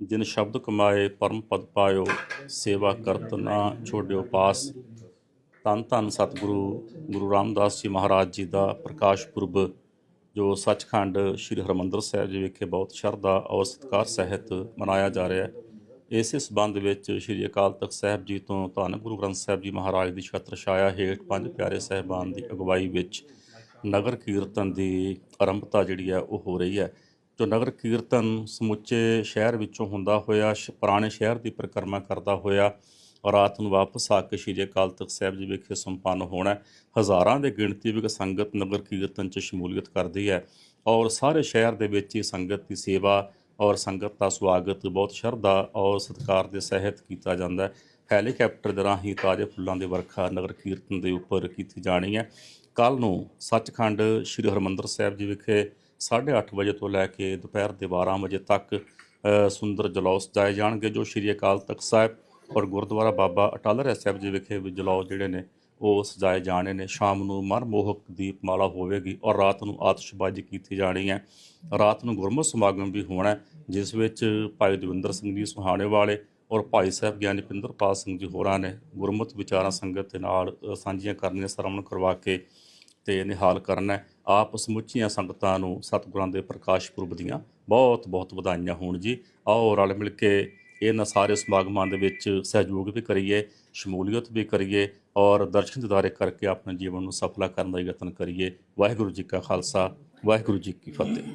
ਜਿਨ ਸ਼ਬਦ ਕਮਾਏ ਪਰਮ ਪਦ ਪਾਇਓ, ਸੇਵਾ ਕਰਤ ਨਾ ਛੋੜਿਓ ਪਾਸ। ਧੰਨ ਧੰਨ ਸਤਿਗੁਰੂ, ਗੁਰੂ ਰਾਮਦਾਸ ਜੀ ਮਹਾਰਾਜ ਜੀ ਦਾ ਪ੍ਰਕਾਸ਼ ਪੁਰਬ, ਜੋ ਸੱਚਖੰਡ ਸ੍ਰੀ ਹਰਮੰਦਰ ਸਾਹਿਬ ਜੀ ਵਿਖੇ ਬਹੁਤ ਸ਼ਰਧਾ ਔਰ ਸਤਿਕਾਰ ਸਹਿਤ ਮਨਾਇਆ ਜਾ ਰਿਹਾ ਹੈ। ਇਸੇ ਸਬੰਧ ਵਿੱਚ ਸ੍ਰੀ ਅਕਾਲ ਤਖਤ ਸਾਹਿਬ ਜੀ ਤੋਂ ਧੰਨ ਗੁਰੂ ਗ੍ਰੰਥ ਸਾਹਿਬ ਜੀ ਮਹਾਰਾਜ ਦੀ ਛਤਰ ਛਾਇਆ ਹੇਠ ਪੰਜ ਪਿਆਰੇ ਸਹਿਬਾਨ ਦੀ ਅਗਵਾਈ ਵਿੱਚ ਨਗਰ ਕੀਰਤਨ ਦੀ ਆਰੰਭਤਾ ਜਿਹੜੀ ਹੈ ਉਹ ਹੋ ਰਹੀ ਹੈ। ਜੋ ਨਗਰ ਕੀਰਤਨ ਸਮੁੱਚੇ ਸ਼ਹਿਰ ਵਿੱਚੋਂ ਹੁੰਦਾ ਹੋਇਆ, ਸ਼- ਪੁਰਾਣੇ ਸ਼ਹਿਰ ਦੀ ਪਰਿਕਰਮਾ ਕਰਦਾ ਹੋਇਆ, ਰਾਤ ਨੂੰ ਵਾਪਸ ਆ ਕੇ ਸ਼੍ਰੀ ਅਕਾਲ ਤਖਤ ਸਾਹਿਬ ਜੀ ਵਿਖੇ ਸੰਪੰਨ ਹੋਣਾ ਹਜ਼ਾਰਾਂ ਦੇ ਗਿਣਤੀ ਵਿੱਚ ਸੰਗਤ ਨਗਰ ਕੀਰਤਨ 'ਚ ਸ਼ਮੂਲੀਅਤ ਕਰਦੀ ਹੈ ਔਰ ਸਾਰੇ ਸ਼ਹਿਰ ਦੇ ਵਿੱਚ ਹੀ ਸੰਗਤ ਦੀ ਸੇਵਾ ਔਰ ਸੰਗਤ ਦਾ ਸਵਾਗਤ, ਬਹੁਤ ਸ਼ਰਧਾ ਔਰ ਸਤਿਕਾਰ ਦੇ ਸਹਿਤ ਕੀਤਾ ਜਾਂਦਾ ਹੈ। ਹੈਲੀਕਾਪਟਰ ਦੇ ਰਾਹੀਂ ਤਾਜ਼ੇ ਫੁੱਲਾਂ ਦੀ ਵਰਖਾ ਨਗਰ ਕੀਰਤਨ ਦੇ ਉੱਪਰ ਕੀਤੀ ਜਾਣੀ ਹੈ। ਕੱਲ ਨੂੰ ਸੱਚਖੰਡ ਸ੍ਰੀ ਹਰਮੰਦਰ ਸਾਹਿਬ ਜੀ ਵਿਖੇ 8:30 ਵਜੇ ਤੋਂ ਲੈ ਕੇ ਦੁਪਹਿਰ ਦੇ 12 ਵਜੇ ਤੱਕ ਸੁੰਦਰ ਜਲੌਸ ਜਾਏ ਜਾਣਗੇ, ਜੋ ਸ੍ਰੀ ਅਕਾਲ ਤਖਤ ਸਾਹਿਬ ਔਰ ਗੁਰਦੁਆਰਾ ਬਾਬਾ ਅਟਲ ਰਹਿ ਸਾਹਿਬ ਜੀ ਵਿਖੇ ਵੀ ਜਲੌਸ ਜਿਹੜੇ ਨੇ, ਉਹ ਸਜਾਏ ਜਾਣੇ ਨੇ ਸ਼ਾਮ ਨੂੰ ਮਨਮੋਹਕ ਦੀਪਮਾਲਾ ਹੋਵੇਗੀ ਔਰ ਰਾਤ ਨੂੰ ਆਤਿਸ਼ਬਾਜ਼ੀ ਕੀਤੀ ਜਾਣੀ ਹੈ ਰਾਤ ਨੂੰ ਗੁਰਮਤਿ ਸਮਾਗਮ ਵੀ ਹੋਣਾ ਜਿਸ ਵਿੱਚ ਭਾਈ ਦਵਿੰਦਰ ਸਿੰਘ ਜੀ ਸੁਹਾਣੇ ਵਾਲੇ ਔਰ ਭਾਈ ਸਾਹਿਬ ਗਿਆਨੀ ਪਿੰਦਰਪਾਲ ਸਿੰਘ ਜੀ ਹੋਰਾਂ ਨੇ ਗੁਰਮਤਿ ਵਿਚਾਰਾਂ, ਸੰਗਤ ਦੇ ਨਾਲ ਸਾਂਝੀਆਂ ਕਰਨੀਆਂ ਸਰਵਣ ਕਰਵਾ ਕੇ ਤੇ ਨਿਹਾਲ ਕਰਨਾ ਹੈ। ਆਪ ਸਮੁੱਚੀਆਂ ਸੰਗਤਾਂ ਨੂੰ ਸਤਿਗੁਰਾਂ ਦੇ ਪ੍ਰਕਾਸ਼ ਪੁਰਬ ਦੀਆਂ ਬਹੁਤ ਬਹੁਤ ਵਧਾਈਆਂ ਹੋਣ ਜੀ। ਆਓ ਰਲ ਮਿਲ ਕੇ ਇਹਨਾਂ ਸਾਰੇ ਸਮਾਗਮਾਂ ਦੇ ਵਿੱਚ ਸਹਿਯੋਗ ਵੀ ਕਰੀਏ, ਸ਼ਮੂਲੀਅਤ ਵੀ ਕਰੀਏ ਔਰ ਦਰਸ਼ਨ ਦਿਦਾਰੇ ਕਰਕੇ ਆਪਣੇ ਜੀਵਨ ਨੂੰ ਸਫਲਾ ਕਰਨ ਦਾ ਯਤਨ ਕਰੀਏ। ਵਾਹਿਗੁਰੂ ਜੀ ਕਾ ਖਾਲਸਾ, ਵਾਹਿਗੁਰੂ ਜੀ ਕੀ ਫਤਿਹ।